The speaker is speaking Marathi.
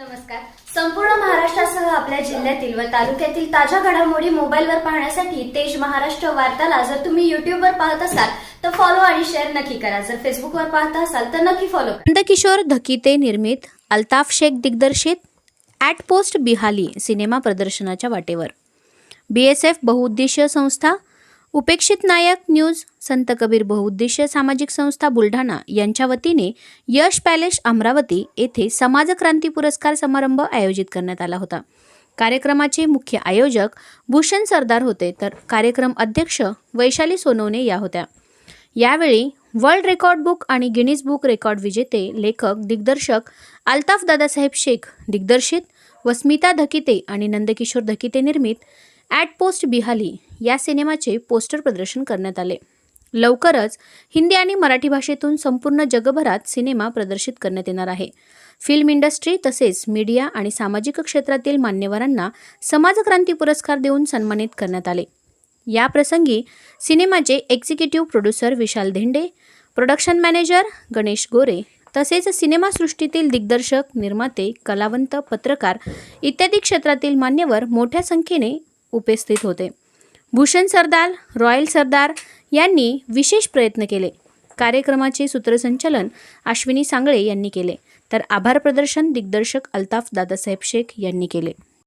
नमस्कार. संपूर्ण महाराष्ट्रासह आपल्या जिल्ह्यातील व तालुक्यातील ताज्या घडामोडी मोबाईलवर पाहण्यासाठी तेज महाराष्ट्र वार्ताला जर तुम्ही युट्यूबवर पाहत असाल तर फॉलो आणि शेअर नक्की करा. जर फेसबुकवर पाहत असाल तर नक्की फॉलो नंदकिशोर धकिते निर्मित अल्ताफ शेख दिग्दर्शित ॲट पोस्ट बिहाली सिनेमा प्रदर्शनाच्या वाटेवर. बी एस एफ बहुउद्देशीय संस्था उपेक्षित नायक न्यूज संत कबीर बहुउद्देशीय सामाजिक संस्था बुलढाणा यांच्या वतीने यश पॅलेस अमरावती येथे समाजक्रांती पुरस्कार समारंभ आयोजित करण्यात आला होता. कार्यक्रमाचे मुख्य आयोजक भूषण सरदार होते तर कार्यक्रम अध्यक्ष वैशाली सोनवणे या होत्या. यावेळी वर्ल्ड रेकॉर्ड बुक आणि गिनीज बुक रेकॉर्ड विजेते लेखक दिग्दर्शक अल्ताफ दादासाहेब शेख दिग्दर्शित वस्मिता धकिते आणि नंदकिशोर धकिते निर्मित ॲट पोस्ट बिहाली या सिनेमाचे पोस्टर प्रदर्शन करण्यात आले. लवकरच हिंदी आणि मराठी भाषेतून संपूर्ण जगभरात सिनेमा प्रदर्शित करण्यात येणार आहे. फिल्म इंडस्ट्री तसेच मीडिया आणि सामाजिक क्षेत्रातील मान्यवरांना समाजक्रांती पुरस्कार देऊन सन्मानित करण्यात आले. या प्रसंगी सिनेमाचे executive producer Vishal Dhende production manager Ganesh Gore तसेच सिनेमासृष्टीतील दिग्दर्शक निर्माते कलावंत पत्रकार इत्यादी क्षेत्रातील मान्यवर मोठ्या संख्येने उपस्थित होते. भूषण सरदार रॉयल सरदार यांनी विशेष प्रयत्न केले. कार्यक्रमाचे सूत्रसंचालन अश्विनी सांगळे यांनी केले. तर आभार प्रदर्शन दिग्दर्शक अल्ताफ दादासाहेब शेख यांनी केले.